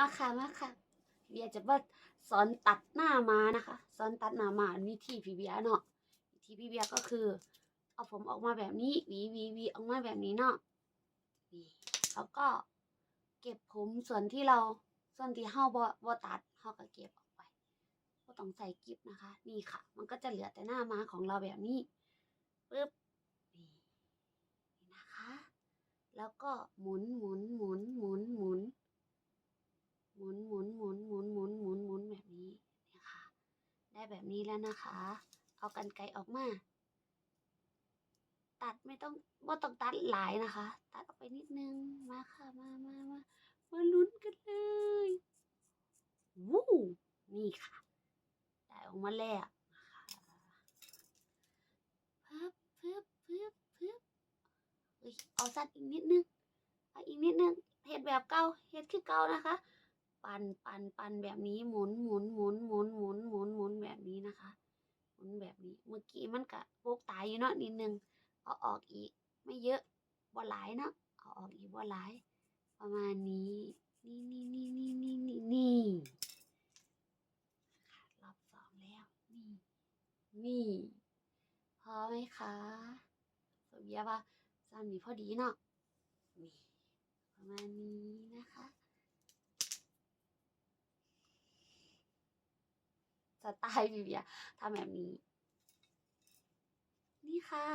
มาค่ะมาค่ะพี่เบียจะมาสอนตัดหน้ามานะคะสอนตัดหน้ามาวิธีพี่เบียเนาะวิธีพี่เบียก็คือ เอาผมออกมาแบบนี้วีวีวีออกมาแบบนี้เนาะนี่แล้วก็เก็บผมส่วนที่เราส่วนที่เฮาบ่บ่ตัดเฮาก็เก็บออกไปบ่ต้องใส่กิฟนะคะ นี่ค่ะ มันก็จะเหลือแต่หน้าม้าของเราแบบนี้ปึ๊บนี่นะคะ แล้วก็หมุนหมุนหมุนหมุน แบบนี้แล้วนะคะ เอากันไกรออกมา ตัดไม่ต้องว่าต้องตัดหลายนะคะ ตัดออกไปนิดนึง มาค่ะ มามามามาลุ้นกันเลย วู้ นี่ค่ะ ได้ออกมาแล้วนะคะพึบพึบพึบพึบเอ้ยเอาสั้นอีกนิดนึง เอาอีกนิดนึงเฮ็ดแบบเก่าเฮ็ดคือเก่านะคะ ปันปันปันแบบนี้หมุนหมุนหมุนหมุนหมุนหมุนหมุนแบบนี้นะคะ หมุนแบบนี้ เมื่อกี้มันกะโปกตายอยู่เนาะนิดนึงเอาออกอีก ไม่เยอะบ่หลายเนาะเอาออกอีกบ่หลาย ประมาณนี้ นี่นี่นี่นี่นี่นี่นี่รอบสองแล้ว นี่ นี่พอไหมคะสมเบียว่าสามนี้พอดีเนาะนี่ประมาณนี้นะคะ สไตล์วิวเบียทำแบบนี้ นี่ค่ะ